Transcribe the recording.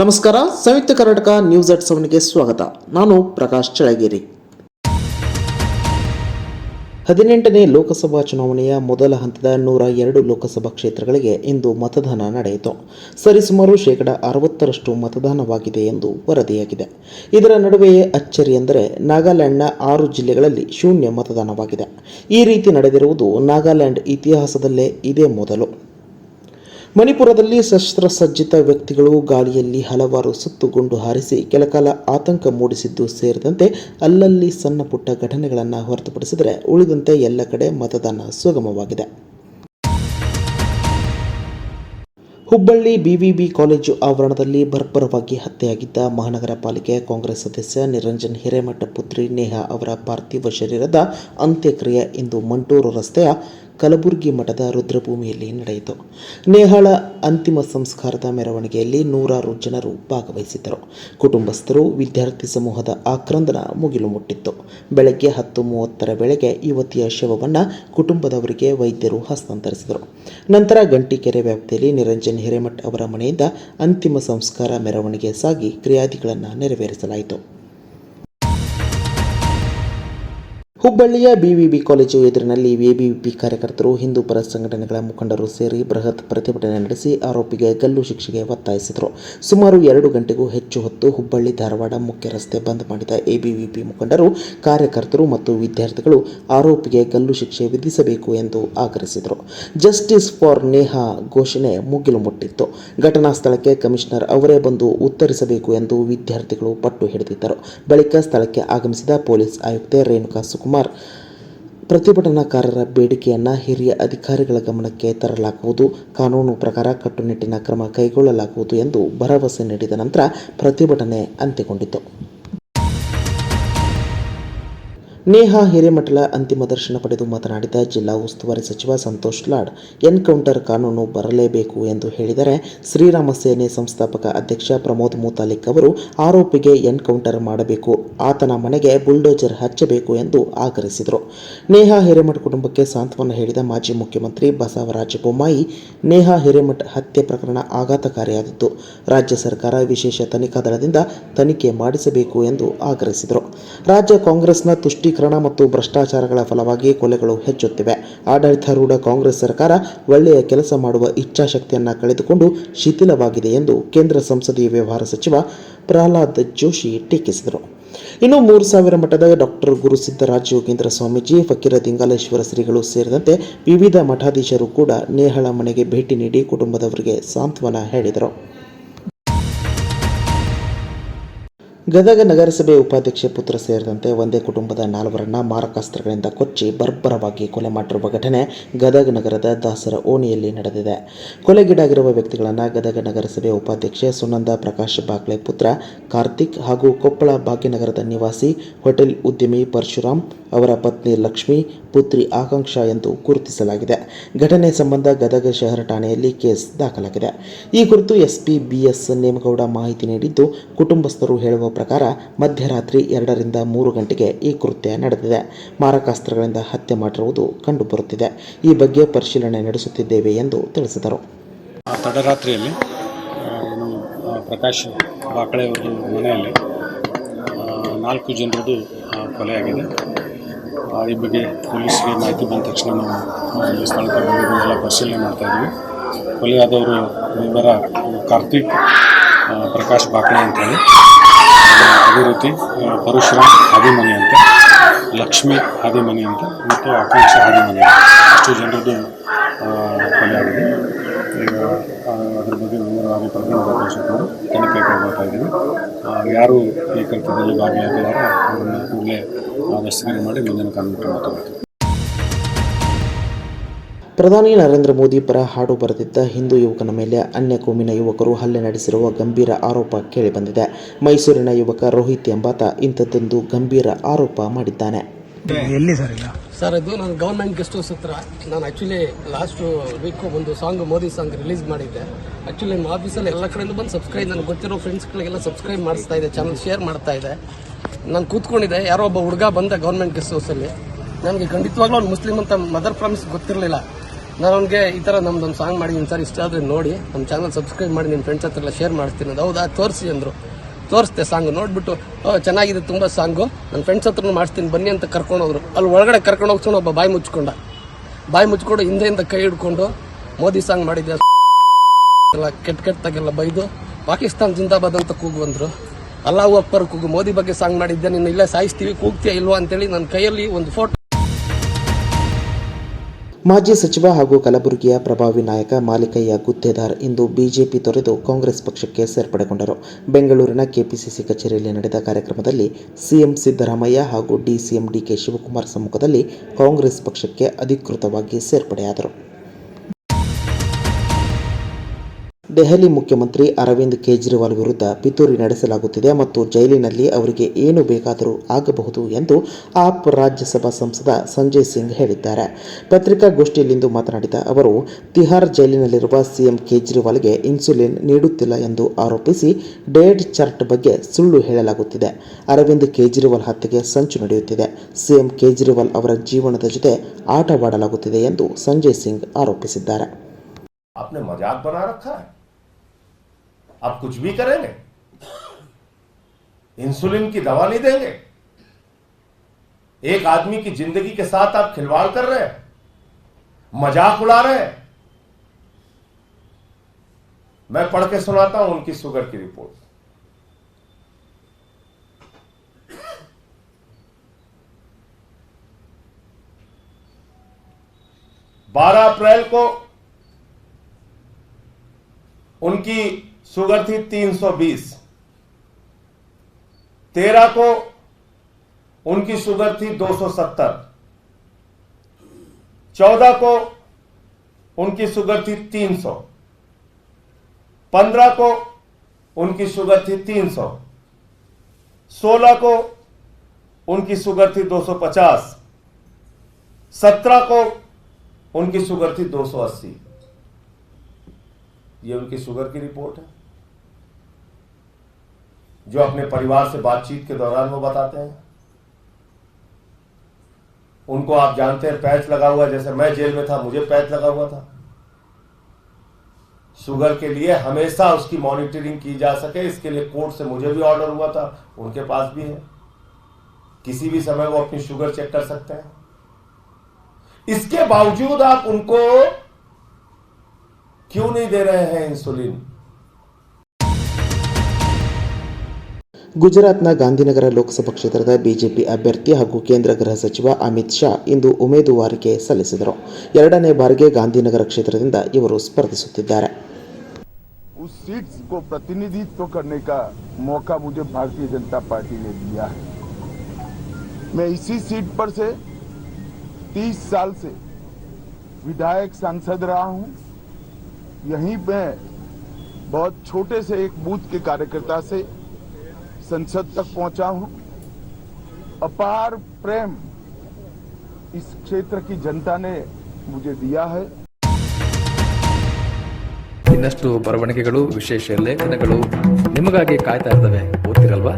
ನಮಸ್ಕಾರ, Samyukta Karnataka news at ಸೆವೆನ್ಗೆ ಸ್ವಾಗತ. ನಾನು ಪ್ರಕಾಶ್ ಚಳಗಿರಿ ಹದಿನೆಂಟನೇ ಲೋಕಸಭಾ ಚುನಾವಣೆಯ ಮೊದಲ ಹಂತದ ನೂರ ಎರಡು ಲೋಕಸಭಾ ಕ್ಷೇತ್ರಗಳಿಗೆ ಇಂದು ಮತದಾನ ನಡೆಯಿತು. ಸರಿಸುಮಾರು ಶೇಕಡ ಅರವತ್ತರಷ್ಟು ಮತದಾನವಾಗಿದೆ ಎಂದು ವರದಿಯಾಗಿದೆ. ಇದರ ನಡುವೆಯೇ ಅಚ್ಚರಿ ಎಂದರೆ ನಾಗಾಲ್ಯಾಂಡ್ನ ಆರು ಜಿಲ್ಲೆಗಳಲ್ಲಿ ಶೂನ್ಯ ಮತದಾನವಾಗಿದೆ. ಈ ರೀತಿ ನಡೆದಿರುವುದು ನಾಗಾಲ್ಯಾಂಡ್ ಇತಿಹಾಸದಲ್ಲೇ ಇದೇ ಮೊದಲು. ಮಣಿಪುರದಲ್ಲಿ ಶಸ್ತ್ರಸಜ್ಜಿತ ವ್ಯಕ್ತಿಗಳು ಗಾಳಿಯಲ್ಲಿ ಹಲವಾರು ಸುತ್ತು ಗುಂಡು ಹಾರಿಸಿ ಕೆಲಕಾಲ ಆತಂಕ ಮೂಡಿಸಿದ್ದು ಸೇರಿದಂತೆ ಅಲ್ಲಲ್ಲಿ ಸಣ್ಣ ಪುಟ್ಟ ಘಟನೆಗಳನ್ನು ಹೊರತುಪಡಿಸಿದರೆ ಉಳಿದಂತೆ ಎಲ್ಲ ಕಡೆ ಮತದಾನ ಸುಗಮವಾಗಿದೆ. ಹುಬ್ಬಳ್ಳಿ ಬಿವಿಬಿ ಕಾಲೇಜು ಆವರಣದಲ್ಲಿ ಬರ್ಬರವಾಗಿ ಹತ್ಯೆಯಾಗಿದ್ದ ಮಹಾನಗರ ಪಾಲಿಕೆ ಕಾಂಗ್ರೆಸ್ ಸದಸ್ಯ ನಿರಂಜನ್ ಹಿರೇಮಠ ಪುತ್ರಿ ನೇಹಾ ಅವರ ಪಾರ್ಥಿವ ಶರೀರದ ಅಂತ್ಯಕ್ರಿಯೆ ಇಂದು ಮಂಟೂರು ರಸ್ತೆಯ ಕಲಬುರಗಿ ಮಠದ ರುದ್ರಭೂಮಿಯಲ್ಲಿ ನಡೆಯಿತು. ನೇಹಾಳ ಅಂತಿಮ ಸಂಸ್ಕಾರದ ಮೆರವಣಿಗೆಯಲ್ಲಿ ನೂರಾರು ಜನರು ಭಾಗವಹಿಸಿದ್ದರು. ಕುಟುಂಬಸ್ಥರು, ವಿದ್ಯಾರ್ಥಿ ಸಮೂಹದ ಆಕ್ರಂದನ ಮುಗಿಲು ಮುಟ್ಟಿತ್ತು. ಬೆಳಗ್ಗೆ ಹತ್ತು ಮೂವತ್ತರ ವೇಳೆಗೆ ಯುವತಿಯ ಶವವನ್ನು ಕುಟುಂಬದವರಿಗೆ ವೈದ್ಯರು ಹಸ್ತಾಂತರಿಸಿದರು. ನಂತರ ಗಂಟಿಕೆರೆ ವ್ಯಾಪ್ತಿಯಲ್ಲಿ ನಿರಂಜನ್ ಹಿರೇಮಠ್ ಅವರ ಮನೆಯಿಂದ ಅಂತಿಮ ಸಂಸ್ಕಾರ ಮೆರವಣಿಗೆ ಸಾಗಿ ಕ್ರಿಯಾದಿಗಳನ್ನು ನೆರವೇರಿಸಲಾಯಿತು. ಹುಬ್ಬಳ್ಳಿಯ ಬಿವಿಬಿ ಕಾಲೇಜು ಎದುರಿನಲ್ಲಿ ಎಬಿವಿಪಿ ಕಾರ್ಯಕರ್ತರು, ಹಿಂದೂ ಪರ ಸಂಘಟನೆಗಳ ಮುಖಂಡರು ಸೇರಿ ಬೃಹತ್ ಪ್ರತಿಭಟನೆ ನಡೆಸಿ ಆರೋಪಿಗೆ ಗಲ್ಲು ಶಿಕ್ಷೆಗೆ ಒತ್ತಾಯಿಸಿದರು. ಸುಮಾರು ಎರಡು ಗಂಟೆಗೂ ಹೆಚ್ಚು ಹೊತ್ತು ಹುಬ್ಬಳ್ಳಿ, ಧಾರವಾಡ ಮುಖ್ಯ ರಸ್ತೆ ಬಂದ್ ಮಾಡಿದ ಎಬಿವಿಪಿ ಮುಖಂಡರು, ಕಾರ್ಯಕರ್ತರು ಮತ್ತು ವಿದ್ಯಾರ್ಥಿಗಳು ಆರೋಪಿಗೆ ಗಲ್ಲು ಶಿಕ್ಷೆ ವಿಧಿಸಬೇಕು ಎಂದು ಆಗ್ರಹಿಸಿದರು. ಜಸ್ಟಿಸ್ ಫಾರ್ ನೇಹಾ ಘೋಷಣೆ ಮುಗಿಲು ಮುಟ್ಟಿತ್ತು. ಘಟನಾ ಸ್ಥಳಕ್ಕೆ ಕಮಿಷನರ್ ಅವರೇ ಬಂದು ಉತ್ತರಿಸಬೇಕು ಎಂದು ವಿದ್ಯಾರ್ಥಿಗಳು ಪಟ್ಟು ಹಿಡಿದಿದ್ದರು. ಬಳಿಕ ಸ್ಥಳಕ್ಕೆ ಆಗಮಿಸಿದ ಪೊಲೀಸ್ ಆಯುಕ್ತೆ ರೇಣುಕಾ ಸುಕುಮಾರ್ ಪ್ರತಿಭಟನಾಕಾರರ ಬೇಡಿಕೆಯನ್ನು ಹಿರಿಯ ಅಧಿಕಾರಿಗಳ ಗಮನಕ್ಕೆ ತರಲಾಗುವುದು. ಕಾನೂನು ಪ್ರಕಾರ ಕಟ್ಟುನಿಟ್ಟಿನ ಕ್ರಮ ಕೈಗೊಳ್ಳಲಾಗುವುದು ಎಂದು ಭರವಸೆ ನೀಡಿದ ನಂತರ ಪ್ರತಿಭಟನೆ ಅಂತ್ಯಗೊಂಡಿತು. ನೇಹಾ ಹಿರೇಮಠಲ ಅಂತಿಮ ದರ್ಶನ ಪಡೆದು ಮಾತನಾಡಿದ ಜಿಲ್ಲಾ ಉಸ್ತುವಾರಿ ಸಚಿವ ಸಂತೋಷ್ ಲಾಡ್, ಎನ್ಕೌಂಟರ್ ಕಾನೂನು ಬರಲೇಬೇಕು ಎಂದು ಹೇಳಿದರೆ ಶ್ರೀರಾಮ ಸೇನೆ ಸಂಸ್ಥಾಪಕ ಅಧ್ಯಕ್ಷ ಪ್ರಮೋದ್ ಮುತಾಲಿಕ್ ಅವರು ಆರೋಪಿಗೆ ಎನ್ಕೌಂಟರ್ ಮಾಡಬೇಕು, ಆತನ ಮನೆಗೆ ಬುಲ್ಡೋಜರ್ ಹಚ್ಚಬೇಕು ಎಂದು ಆಗ್ರಹಿಸಿದರು. ನೇಹಾ ಹಿರೇಮಠ ಕುಟುಂಬಕ್ಕೆ ಸಾಂತ್ವನ ಹೇಳಿದ ಮಾಜಿ ಮುಖ್ಯಮಂತ್ರಿ ಬಸವರಾಜ ಬೊಮ್ಮಾಯಿ, ನೇಹಾ ಹಿರೇಮಠ ಹತ್ಯೆ ಪ್ರಕರಣ ಆಘಾತಕಾರಿಯಾದದ್ದು, ರಾಜ್ಯ ಸರ್ಕಾರ ವಿಶೇಷ ತನಿಖಾ ದಳದಿಂದ ತನಿಖೆ ಮಾಡಿಸಬೇಕು ಎಂದು ಆಗ್ರಹಿಸಿದರು. ರಾಜ್ಯ ಕಾಂಗ್ರೆಸ್ನ ತುಷ್ಟೀಕರಣ ಮತ್ತು ಭ್ರಷ್ಟಾಚಾರಗಳ ಫಲವಾಗಿ ಕೊಲೆಗಳು ಹೆಚ್ಚುತ್ತಿವೆ. ಆಡಳಿತಾರೂಢ ಕಾಂಗ್ರೆಸ್ ಸರ್ಕಾರ ಒಳ್ಳೆಯ ಕೆಲಸ ಮಾಡುವ ಇಚ್ಛಾಶಕ್ತಿಯನ್ನು ಕಳೆದುಕೊಂಡು ಶಿಥಿಲವಾಗಿದೆ ಎಂದು ಕೇಂದ್ರ ಸಂಸದೀಯ ವ್ಯವಹಾರ ಸಚಿವ ಪ್ರಹ್ಲಾದ್ ಜೋಶಿ ಟೀಕಿಸಿದರು. ಇನ್ನು ಮೂರು ಸಾವಿರ ಮಠದ ಡಾಕ್ಟರ್ ಗುರು ಸಿದ್ದರಾಜ ಯೋಗೇಂದ್ರ ಸ್ವಾಮೀಜಿ, ಫಕೀರ ದಿಂಗಾಲೇಶ್ವರ ಶ್ರೀಗಳು ಸೇರಿದಂತೆ ವಿವಿಧ ಮಠಾಧೀಶರು ಕೂಡ ನೇಹಳ ಮನೆಗೆ ಭೇಟಿ ನೀಡಿ ಕುಟುಂಬದವರಿಗೆ ಸಾಂತ್ವನ ಹೇಳಿದರು. ಗದಗ ನಗರಸಭೆ ಉಪಾಧ್ಯಕ್ಷೆ ಪುತ್ರ ಸೇರಿದಂತೆ ಒಂದೇ ಕುಟುಂಬದ ನಾಲ್ವರನ್ನ ಮಾರಕಾಸ್ತ್ರಗಳಿಂದ ಕೊಚ್ಚಿ ಬರ್ಬರವಾಗಿ ಕೊಲೆ ಮಾಡಿರುವ ಘಟನೆ ಗದಗ ನಗರದ ದಾಸರ ಓಣಿಯಲ್ಲಿ ನಡೆದಿದೆ. ಕೊಲೆಗೀಡಾಗಿರುವ ವ್ಯಕ್ತಿಗಳನ್ನು ಗದಗ ನಗರಸಭೆ ಉಪಾಧ್ಯಕ್ಷೆ ಸುನಂದ ಪ್ರಕಾಶ್ ಬಾಗ್ಲೆ ಪುತ್ರ ಕಾರ್ತಿಕ್ ಹಾಗೂ ಕೊಪ್ಪಳ ಭಾಗ್ಯನಗರದ ನಿವಾಸಿ ಹೋಟೆಲ್ ಉದ್ಯಮಿ ಪರಶುರಾಮ್, ಅವರ ಪತ್ನಿ ಲಕ್ಷ್ಮಿ ಪುತ್ರಿ ಆಕಾಂಕ್ಷ ಎಂದು ಗುರುತಿಸಲಾಗಿದೆ. ಘಟನೆ ಸಂಬಂಧ ಗದಗ ಶಹರ ಠಾಣೆಯಲ್ಲಿ ಕೇಸ್ ದಾಖಲಾಗಿದೆ. ಈ ಕುರಿತು ಎಸ್ಪಿ ಬಿಎಸ್ ನೇಮಗೌಡ ಮಾಹಿತಿ ನೀಡಿದ್ದು, ಕುಟುಂಬಸ್ಥರು ಹೇಳುವ ಪ್ರಕಾರ ಮಧ್ಯರಾತ್ರಿ ಎರಡರಿಂದ ಮೂರು ಗಂಟೆಗೆ ಈ ಕೃತ್ಯ ನಡೆದಿದೆ. ಮಾರಕಾಸ್ತ್ರಗಳಿಂದ ಹತ್ಯೆ ಮಾಡಿರುವುದು ಕಂಡುಬರುತ್ತಿದೆ. ಈ ಬಗ್ಗೆ ಪರಿಶೀಲನೆ ನಡೆಸುತ್ತಿದ್ದೇವೆ ಎಂದು ತಿಳಿಸಿದರು. ತಡರಾತ್ರಿಯಲ್ಲಿ ಪ್ರಕಾಶ್ ಬಾಕಳೆಯವ್ರದ್ದು ಮನೆಯಲ್ಲಿ ನಾಲ್ಕು ಜನರದು ಕೊಲೆಯಾಗಿದೆ. ಈ ಬಗ್ಗೆ ಪೊಲೀಸ್ಗೆ ಮಾಹಿತಿ ಬಂದ ತಕ್ಷಣ ನಾವು ಈ ಸ್ಥಳಕ್ಕೆ ಬಂದಿದ್ದು ಎಲ್ಲ ಪರಿಶೀಲನೆ ಮಾಡ್ತಾ ಇದ್ದೀವಿ. ಕೊಲೆಯಾದವರು ವಿವರ ಕಾರ್ತಿಕ್ ಪ್ರಕಾಶ್ ಬಾಕ್ಲೆ ಅಂತೇಳಿ ಅದೇ ರೀತಿ ಪರಶುರಾಮ್ ಹಾದಿಮನಿ ಅಂತ ಲಕ್ಷ್ಮಿ ಹಾದಿಮನಿ ಅಂತ ಮತ್ತು ಆಕಾಂಕ್ಷ ಹಾದಿಮನಿ ಅಷ್ಟು ಜನರದ್ದು ಆ, ಕೊಲೆಯಾಗಿದೆ ಈಗ ಬಗ್ಗೆ ಪ್ರಕರಣದ ಪೋಷಕರು ತನಿಖೆ ಕೈಗೊಳ್ತಾ ಇದ್ದೀವಿ. ಯಾರು ಈ ಕೃತ್ಯದಲ್ಲಿ ಭಾಗಿಯಾಗಿದ್ದಾರೆ ಅವರನ್ನು ಕೂಡಲೇ ದಸ್ತಗಿರಿ ಮಾಡಿ ಮುಂದಿನ ಕಾನೂನು ಕ್ರಮ ತಗೊಳ್ತೀವಿ ಪ್ರಧಾನಿ ನರೇಂದ್ರ ಮೋದಿ ಪರ ಹಾಡು ಬರೆದಿದ್ದ ಹಿಂದೂ ಯುವಕನ ಮೇಲೆ ಅನ್ಯ ಕೋಮಿನ ಯುವಕರು ಹಲ್ಲೆ ನಡೆಸಿರುವ ಗಂಭೀರ ಆರೋಪ ಕೇಳಿಬಂದಿದೆ. ಮೈಸೂರಿನ ಯುವಕ ರೋಹಿತ್ ಎಂಬಾತ ಇಂಥದ್ದೊಂದು ಗಂಭೀರ ಆರೋಪ ಮಾಡಿದ್ದಾನೆ. ಎಲ್ಲಿ ಸರ್ ಈಗ ಸರ್ ಅದು ನಾನು ಗೌರ್ಮೆಂಟ್ ಗೆಸ್ಟ್ ಹೌಸ್ ಹತ್ರ, ನಾನು ಆ್ಯಕ್ಚುಲಿ ಲಾಸ್ಟ್ ವೀಕ್ ಒಂದು ಸಾಂಗ್ ಮೋದಿ ಸಾಂಗ್ ರಿಲೀಸ್ ಮಾಡಿದ್ದೆ. ಆ್ಯಕ್ಚುಲಿ ನಮ್ಮ ಆಫೀಸಲ್ಲಿ ಎಲ್ಲ ಕಡೆಯಿಂದ ಬಂದು ಸಬ್ಸ್ಕ್ರೈಬ್ ನನಗೆ ಗೊತ್ತಿರೋ ಫ್ರೆಂಡ್ಸ್ಗಳಿಗೆಲ್ಲ ಸಬ್ಸ್ಕ್ರೈಬ್ ಮಾಡಿಸ್ತಾ ಇದೆ ಚಾನಲ್ ಶೇರ್ ಮಾಡ್ತಾ ಇದೆ. ನಾನು ಕೂತ್ಕೊಂಡಿದ್ದೆ, ಯಾರೋ ಒಬ್ಬ ಹುಡುಗ ಬಂದ ಗೌರ್ಮೆಂಟ್ ಗೆಸ್ಟ್ ಹೌಸಲ್ಲಿ ನನಗೆ ಖಂಡಿತವಾಗ್ಲೂ ಅವ್ನು ಮುಸ್ಲಿಮ್ ಅಂತ ಮದರ್ ಪ್ರಾಮಿಸ್ ಗೊತ್ತಿರಲಿಲ್ಲ. ನಾನು ಅವ್ನಿಗೆ ಈ ಥರ ನಮ್ದೊಂದು ಸಾಂಗ್ ಮಾಡಿದ್ದೀನಿ ಸರ್ ಇಷ್ಟ ಆದರೆ ನೋಡಿ ನಮ್ಮ ಚಾನಲ್ ಸಬ್ಸ್ಕ್ರೈಬ್ ಮಾಡಿ ನಿಮ್ಮ ಫ್ರೆಂಡ್ಸ್ ಹತ್ರ ಎಲ್ಲ ಶೇರ್ ಮಾಡ್ತೀನಿ ಅದು ಹೌದಾ? ತೋರಿಸಿ ಅಂದರು. ತೋರಿಸ್ದೆ ಸಾಂಗ್ ನೋಡ್ಬಿಟ್ಟು "ಓ, ಚೆನ್ನಾಗಿದೆ ತುಂಬ ಸಾಂಗು. ನನ್ನ ಫ್ರೆಂಡ್ಸ್ ಹತ್ರನೂ ಮಾಡಿಸ್ತೀನಿ ಬನ್ನಿ ಅಂತ ಕರ್ಕೊಂಡು ಹೋದ್ರು ಅಲ್ಲಿ ಒಳಗಡೆ ಕರ್ಕೊಂಡು ಹೋಗ್ತಾನೆ ಒಬ್ಬ ಬಾಯಿ ಮುಚ್ಕೊಂಡ. ಬಾಯಿ ಮುಚ್ಕೊಂಡು ಹಿಂದೆಯಿಂದ ಕೈ ಹಿಡ್ಕೊಂಡು ಮೋದಿ ಸಾಂಗ್ ಮಾಡಿದ್ದೆ ಎಲ್ಲ ಕೆಟ್ಟ ಕೆಟ್ಟದಾಗೆಲ್ಲ ಬೈದು ಪಾಕಿಸ್ತಾನ್ ಜಿಂದಾಬಾದ್ ಅಂತ ಕೂಗು ಬಂದರು ಅಲ್ಲಾಹು ಅಕ್ಬರ್ ಕೂಗು. ಮೋದಿ ಬಗ್ಗೆ ಸಾಂಗ್ ಮಾಡಿದ್ದೆ ನಿನ್ನ ಇಲ್ಲೇ ಸಾಯಿಸ್ತೀವಿ ಕೂಗ್ತೀಯ ಇಲ್ವಾ? ಅಂತೇಳಿ ನನ್ನ ಕೈಯಲ್ಲಿ ಒಂದು ಫೋಟೋ ಮಾಜಿ ಸಚಿವ ಹಾಗೂ ಕಲಬುರಗಿಯ ಪ್ರಭಾವಿ ನಾಯಕ ಮಾಲಿಕಯ್ಯ ಗುತ್ತೇದಾರ್ ಇಂದು ಬಿಜೆಪಿ ತೊರೆದು ಕಾಂಗ್ರೆಸ್ ಪಕ್ಷಕ್ಕೆ ಸೇರ್ಪಡೆಗೊಂಡರು. ಬೆಂಗಳೂರಿನ ಕೆಪಿಸಿಸಿ ಕಚೇರಿಯಲ್ಲಿ ನಡೆದ ಕಾರ್ಯಕ್ರಮದಲ್ಲಿ ಸಿಎಂ ಸಿದ್ದರಾಮಯ್ಯ ಹಾಗೂ ಡಿಸಿಎಂ ಡಿಕೆ ಶಿವಕುಮಾರ್ ಸಮ್ಮುಖದಲ್ಲಿ ಕಾಂಗ್ರೆಸ್ ಪಕ್ಷಕ್ಕೆ ಅಧಿಕೃತವಾಗಿ ಸೇರ್ಪಡೆಯಾದರು. ದೆಹಲಿ ಮುಖ್ಯಮಂತ್ರಿ ಅರವಿಂದ್ ಕೇಜ್ರಿವಾಲ್ ವಿರುದ್ಧ ಪಿತೂರಿ ನಡೆಸಲಾಗುತ್ತಿದೆ ಮತ್ತು ಜೈಲಿನಲ್ಲಿ ಅವರಿಗೆ ಏನು ಬೇಕಾದರೂ ಆಗಬಹುದು ಎಂದು ಆಪ್ ರಾಜ್ಯಸಭಾ ಸಂಸದ ಸಂಜಯ್ ಸಿಂಗ್ ಹೇಳಿದ್ದಾರೆ ಪತ್ರಿಕಾಗೋಷ್ಠಿಯಲ್ಲಿಂದು ಮಾತನಾಡಿದ ಅವರು ತಿಹಾರ್ ಜೈಲಿನಲ್ಲಿರುವ ಸಿಎಂ ಕೇಜ್ರಿವಾಲ್ಗೆ ಇನ್ಸುಲಿನ್ ನೀಡುತ್ತಿಲ್ಲ ಎಂದು ಆರೋಪಿಸಿ ಡೇಟ್ ಚಾರ್ಟ್ ಬಗ್ಗೆ ಸುಳ್ಳು ಹೇಳಲಾಗುತ್ತಿದೆ ಅರವಿಂದ್ ಕೇಜ್ರಿವಾಲ್ ಹತ್ಯೆಗೆ ಸಂಚು ನಡೆಯುತ್ತಿದೆ ಸಿಎಂ ಕೇಜ್ರಿವಾಲ್ ಅವರ ಜೀವನದ ಜೊತೆ ಆಟವಾಡಲಾಗುತ್ತಿದೆ ಎಂದು ಸಂಜಯ್ ಸಿಂಗ್ ಆರೋಪಿಸಿದ್ದಾರೆ आपने मजाक बना रखा है आप कुछ भी करेंगे इंसुलिन की दवा नहीं देंगे। एक आदमी की ज़िंदगी के साथ आप खिलवाड़ कर रहे हैं, मज़ाक उड़ा रहे हैं। मैं पढ़ के सुनाता हूँ उनकी शुगर की रिपोर्ट। बारह अप्रैल को उनकी शुगर थी 320 तेरह को उनकी शुगर थी 270 चौदह को उनकी शुगर थी 300 पंद्रह को उनकी शुगर थी 300 सोलह को उनकी शुगर थी 250 सत्रह को उनकी शुगर थी 280 ये उनकी शुगर की रिपोर्ट है। जो अपने परिवार से बातचीत के दौरान वो बताते हैं। उनको आप जानते हैं, पैच लगा हुआ जैसे मैं जेल में था, मुझे पैच लगा हुआ था। शुगर के लिए हमेशा उसकी मॉनिटरिंग की जा सके, इसके लिए कोर्ट से मुझे भी ऑर्डर हुआ था, उनके पास भी है। किसी भी समय वो अपनी शुगर चेक कर सकते हैं। इसके बावजूद आप उनको क्यों नहीं दे रहे हैं इंसुलिन ಗುಜರಾತ್ನ ಗಾಂಧಿನಗರ ಲೋಕಸಭಾ ಕ್ಷೇತ್ರದ ಬಿಜೆಪಿ ಅಭ್ಯರ್ಥಿ ಹಾಗೂ ಕೇಂದ್ರ ಗೃಹ ಸಚಿವ ಅಮಿತ್ ಶಾ ಇಂದು ಉಮೇದುವಾರಿಕೆ ಸಲ್ಲಿಸಿದರು ಎರಡನೇ ಬಾರಿಗೆ ಗಾಂಧಿನಗರ ಕ್ಷೇತ್ರದಿಂದ ಇವರು ಸ್ಪರ್ಧಿಸುತ್ತಿದ್ದಾರೆ उस सीट को प्रतिनिधित्व करने का मौका मुझे भारतीय जनता पार्टी ने दिया है मैं इसी सीट पर से 30 साल से विधायक सांसद रहा हूं यहीं मैं बहुत छोटे से एक बूथ के कार्यकर्ता से संसद तक पहुंचा हूं अपार प्रेम इस क्षेत्र की जनता ने मुझे दिया है ಇನ್ನಷ್ಟು ಬರವಣಿಗೆಗಳು ವಿಶೇಷ ಲೇಖನಗಳು ನಿಮಗಾಗಿ ಕಾಯ್ತಾ ಇರ್ತವೆ ಓದ್ತಿರಲ್ವಾ